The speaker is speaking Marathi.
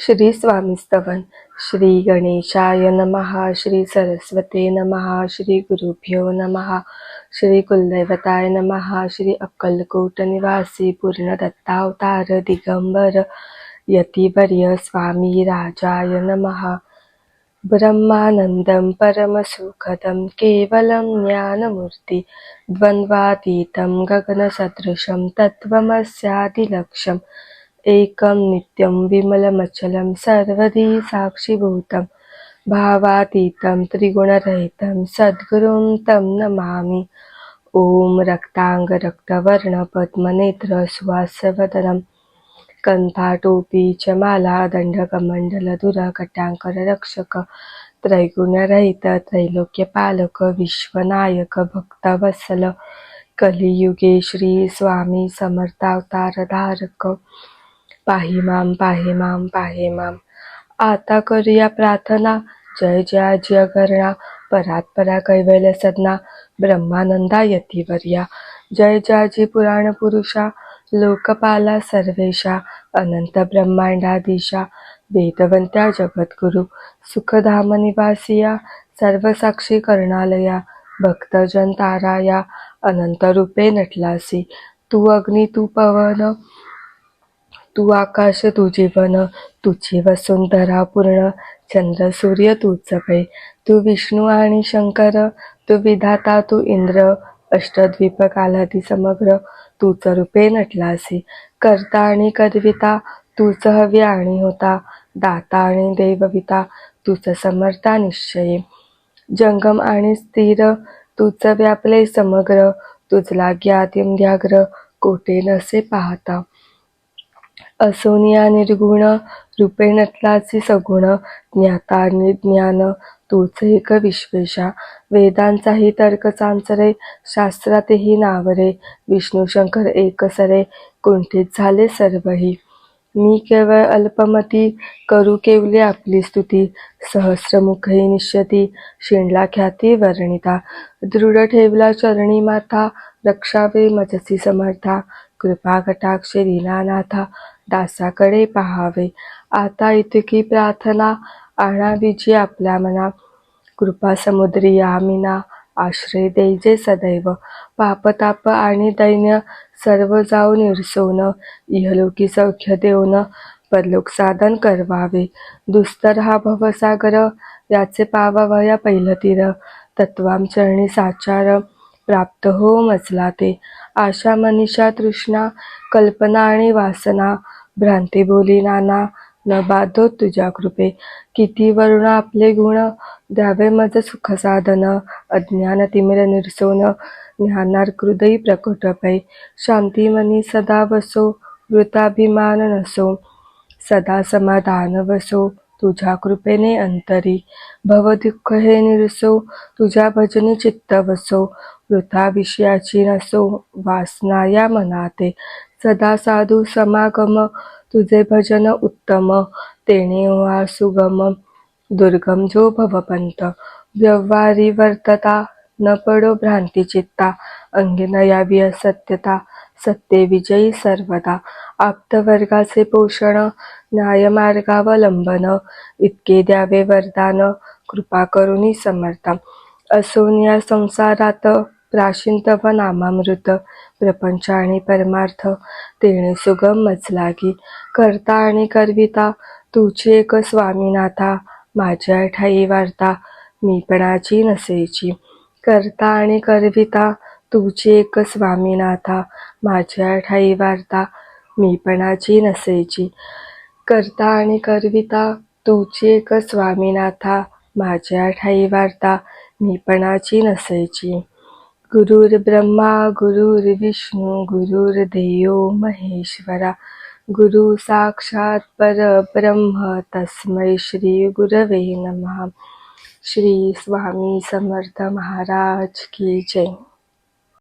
श्री स्वामी स्तवन श्री गणेशाय नमः श्री सरस्वते नमः श्री गुरुभ्यो नमः श्री कुलदैवताय नमः श्री अक्कलकोट निवासी पूर्ण दत्तावतार दिगंबर यतिवर्य स्वामी राजाय नमः। ब्रह्मानन्दं परमसुखदं केवलं ज्ञानमूर्ति द्वन्द्वातीतं गगनसदृशं तत्त्वमस्यादिलक्ष्यम् एकं नित्यं विमलमचलं सर्वदी साक्षिभूतं भावातीतं त्रिगुणरहितं सद्गुरुं तं नमामि। ॐ रक्ताङ्गरक्तवर्णपद्मनेत्र सुवासवदनं कन्थाटोपी च माला दण्डकमण्डलधुर त्रैगुणरहित त्रैलोक्यपालक विश्वनायक भक्तवत्सल कलियुगे श्री स्वामी समर्थावतारधारक पाहि माम पाहिमाम माम आता करूया प्रार्थना. जय जय आजी परात्परा कैवल्य सदना. ब्रह्मानंदा यतिवर्या जय जयाजी पुराण पुरुषा. लोकपाला सर्वेशा. अनंत ब्रह्मांडाधीशा. वेदवंत्या जगद्गुरु. सुखधाम निवासिया. सर्वसाक्षी कर्णालया. भक्तजन ताराया. अनंत रूपे नटलासी. तू अग्नी तू पवन. तू आकाश तू जीवन तुझी वसुंधरा पूर्ण चंद्र सूर्य तूच भय तू विष्णू आणि शंकर तू विधाता तू इंद्र अष्टद्वीप कालादी समग्र तूच रूपे नटलासी. करता आणि करविता तूच हवी आणि होता. दाता आणि देवविता तूच समर्था निश्चये. जंगम आणि स्थिर तूच व्यापले समग्र तुझला ज्ञातिम व्याघ्र कोठे नसे पाहता. असोनिया निर्गुण रूपेनटलाची सगुण ज्ञाता आणि ज्ञान तूच एक विश्वेशा. वेदांचाही तर्क चांचरे शास्त्रातही नावरे. विष्णू शंकर एकसरे कुंठित झाले सर्वही. मी केवळ अल्पमती करू केवले आपली स्तुती. सहस्रमुखही निश्यती शिणला ख्याती वर्णिता. दृढ ठेवला चरणी माथा रक्षावे मजसी समर्था. कृपा कटाक्ष दीनानाथा दासाकडे पाहावे. आता इतकी प्रार्थना आणावी जी आपल्या मना कृपा समुद्री यामिना आश्रय द्यायचे सदैव. पापताप आणि दैन्य सर्व जाऊ निरसोन इहलोकी सौख्य देऊन परलोक साधन करवावे. दुस्तर हा भवसागर याचे पावावया पहिलं तीर. तत्वांचरणी साचार प्राप्त हो मजला ते आशा मनीषा तृष्णा कल्पना आणि वासना भ्रांती बोली नाना न बाधो तुझ्या कृपे. किती वरुण आपले गुण द्यावे मज सुख साधन. अज्ञान तिमिर निरसोन ज्ञानार हृदयी प्रकट पै. शांती मनी सदा बसो वृताभिमान नसो. सदा समाधान वसो तुझ्या कृपेने अंतरी. भवदुःख हे निरसो तुझ्या भजनी चित्त वसो वृथा विषयाची नसो वासना या मनाते. सदा साधू समागम तुझे भजन उत्तम तेणे वा सुगम दुर्गम जो भवपंत. व्यवहारी वर्तता न पडो भ्रांती चित्ता अंगी न यावी असत्यता सत्ते विजयी सर्वदा. आप्तवर्गाचे पोषण न्यायमार्गावलंबन इतके द्यावे वरदान कृपा करुणी समर्थ. असून या संसारात प्राशीन नामामृत प्रपंच आणि परमार्थ तेणे सुगम मजलागी करता आणि करविता तुझी एक स्वामीनाथा माझ्या ठाई वार्ता मीपणाची नसेची. करता आणि करविता तुझी एक स्वामीनाथा माझ्या ठाई वार्ता मीपणाची नसेची. करता आणि करविता तुझी एक स्वामीनाथा माझ्या ठाई वार्ता मीपणाची नसेची गुरुर्ब्रह्मा गुरुर्विष्णू गुरुर्देव महेश्वरा। गुरु साक्षात परब्रह्म तस्मै श्री गुरवे नमः। श्री स्वामी समर्थ महाराज की जय।